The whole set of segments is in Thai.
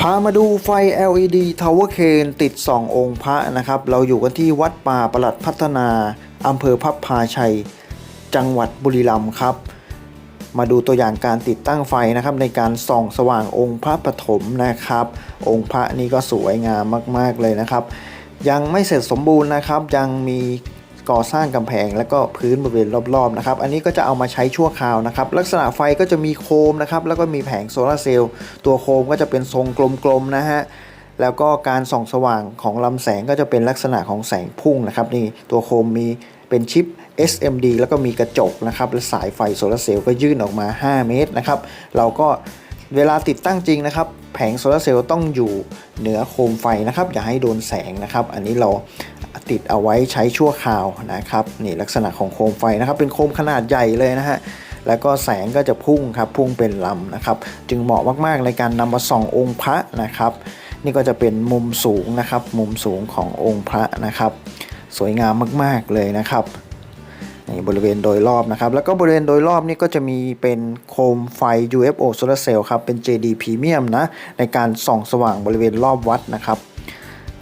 พามาดูไฟ LED Tower Crane ติด 2 องค์พระนะครับ เราอยู่กันที่วัดป่าประหลัดพัฒนาอำเภอพับพาชัย จังหวัดบุรีรัมย์ครับ มาดูตัวอย่างการติดตั้งไฟนะครับ ในการส่องสว่างองค์พระปฐมนะครับ องค์พระนี่ก็สวยงามมาก ๆ เลยนะครับ ยังไม่เสร็จสมบูรณ์นะครับ ยังมี ก่อสร้างกำแพงและก็พื้นบริเวณรอบๆนะครับอันนี้ก็จะเอามาใช้ชั่วคราวนะครับลักษณะไฟก็จะมีโคมนะครับแล้วก็มีแผงโซลาร์เซลล์ตัวโคมก็จะเป็นทรงกลมๆนะฮะแล้วก็การส่องสว่างของลำแสงก็จะเป็นลักษณะของแสงพุ่งนะครับนี่ตัวโคมมีเป็นชิป SMD แล้วก็มีกระจกนะครับและสายไฟโซลาร์เซลล์ก็ยื่นออกมา 5 เมตรนะครับเราก็เวลาติดตั้งจริงนะครับ แผงโซลาร์เซลล์ต้องอยู่เหนือโคมไฟนะครับ อย่าให้โดนแสงนะครับ อันนี้เรา ติดเอาไว้ใช้ชั่วคราวนะครับนี่ลักษณะของโคมไฟนะครับ เป็นโคมขนาดใหญ่เลยนะฮะแล้วก็แสงก็จะพุ่งครับพุ่งเป็นลำนะครับ จึงเหมาะมากๆในการนำมาส่ององค์พระนะครับ นี่ก็จะเป็นมุมสูงนะครับ มุมสูงขององค์พระนะครับ สวยงามมากๆเลยนะครับนี่บริเวณโดยรอบนะครับ แล้วก็บริเวณโดยรอบนี่ก็จะมีเป็นโคมไฟ UFO Solar Cell ครับ เป็น JD Premium นะ ในการส่องสว่างบริเวณรอบวัดนะครับ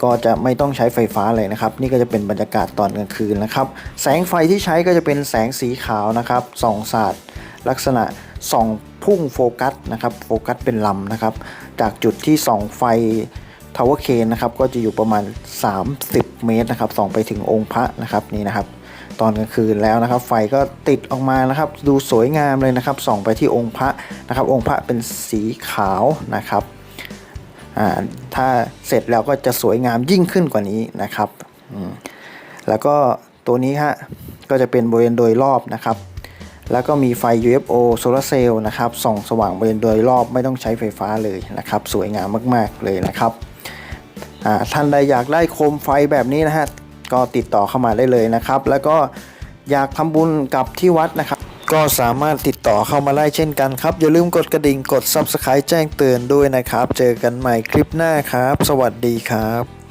ก็จะไม่ต้องใช้ไฟฟ้าเลยนะครับ นี่ก็จะเป็นบรรยากาศตอนกลางคืนนะครับ แสงไฟที่ใช้ก็จะเป็นแสงสีขาวนะครับส่องสาดลักษณะส่องพุ่งโฟกัสนะครับโฟกัสเป็นลำนะครับ จากจุดที่ส่องไฟทาวเวอร์เคนนะครับก็จะอยู่ประมาณ 30 เมตรนะครับส่องไปถึงองค์พระนะครับนี่นะครับ ตอนกลางคืนแล้วนะครับ ไฟก็ติดออกมานะครับ ดูสวยงามเลยนะครับส่องไปที่องค์พระนะครับ องค์พระเป็นสีขาวนะครับ ถ้าเสร็จแล้วก็จะสวยงามยิ่งขึ้นกว่านี้นะครับ แล้วก็ตัวนี้ฮะก็จะเป็นบริเวณโดยรอบนะครับ แล้วก็มีไฟ UFO Solar Cell นะครับส่องสว่างบริเวณโดยรอบไม่ต้องใช้ไฟฟ้าเลยนะครับ สวยงามมากๆเลยนะครับท่านใดอยากได้โคมไฟแบบนี้นะฮะก็ติดต่อเข้ามาได้เลยนะครับ แล้วก็อยากทำบุญกับที่วัดนะครับ ก็สามารถติดต่อเข้ามาได้เช่นกันครับ อย่าลืมกดกระดิ่งกด Subscribe แจ้งเตือนด้วยนะครับ เจอกันใหม่คลิปหน้าครับ สวัสดีครับ